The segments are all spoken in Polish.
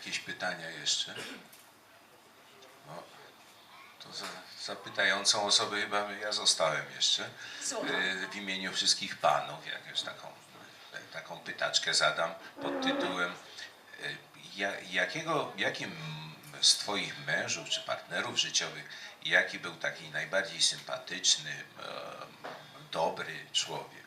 jakieś pytania jeszcze? No, to za, za pytającą osobę chyba ja zostałem jeszcze. Y, W imieniu wszystkich panów jakąś taką, taką pytaczkę zadam pod tytułem y, ja, jakiego, jakim z twoich mężów czy partnerów życiowych, jaki był taki najbardziej sympatyczny, e, dobry człowiek?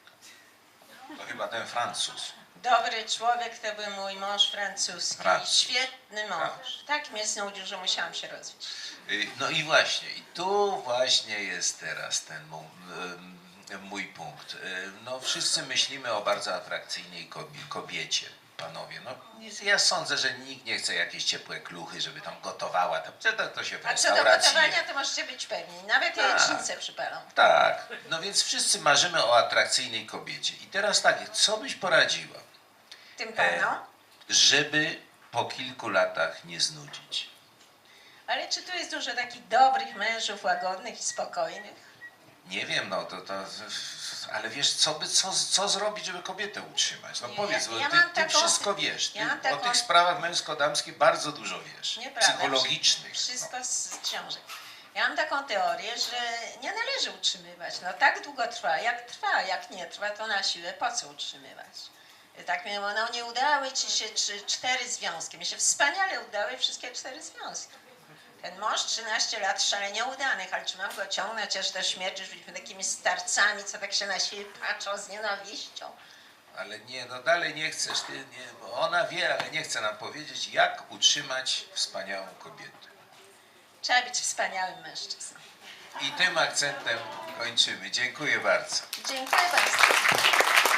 To chyba ten Francuz. Dobry człowiek to był mój mąż francuski. Francuz. Świetny mąż. Francuz. Tak mnie znudził, że musiałam się rozwieść. Y, No i właśnie, i tu właśnie jest teraz ten mój, ym, mój punkt. Y, No wszyscy myślimy o bardzo atrakcyjnej kobie- kobiecie, panowie. No ja sądzę, że nikt nie chce jakieś ciepłe kluchy, żeby tam gotowała. To, to, to się w A co do restauracji je. gotowania, to możecie być pewni. Nawet Tak. jajecznicę przypalą. Tak, no więc wszyscy marzymy o atrakcyjnej kobiecie. I teraz tak, co byś poradziła, Tym E. panom. żeby po kilku latach nie znudzić? Ale czy tu jest dużo takich dobrych mężów, łagodnych i spokojnych? Nie wiem, no to, to ale wiesz, co, by, co, co zrobić, żeby kobietę utrzymać? No Nie, powiedz, bo ja ty, ty taką- wszystko wiesz. Ty ja mam o taką- tych sprawach męsko-damskich bardzo dużo wiesz. Psychologicznych. Wszystko No. z książek. Ja mam taką teorię, że nie należy utrzymywać. No tak długo trwa, jak trwa, jak nie trwa, to na siłę po co utrzymywać? Tak mi no nie udały ci się trzy, cztery związki. Mi się wspaniale udały wszystkie cztery związki. Ten mąż 13 lat szalenie udanych, ale czy mam go ciągnąć aż do śmierci, że byliśmy takimi starcami, co tak się na siebie patrzą z nienawiścią. Ale nie, no dalej nie chcesz. Ty, nie, bo ona wie, ale nie chce nam powiedzieć, jak utrzymać wspaniałą kobietę. Trzeba być wspaniałym mężczyzną. I tym akcentem kończymy. Dziękuję bardzo. Dziękuję Państwu.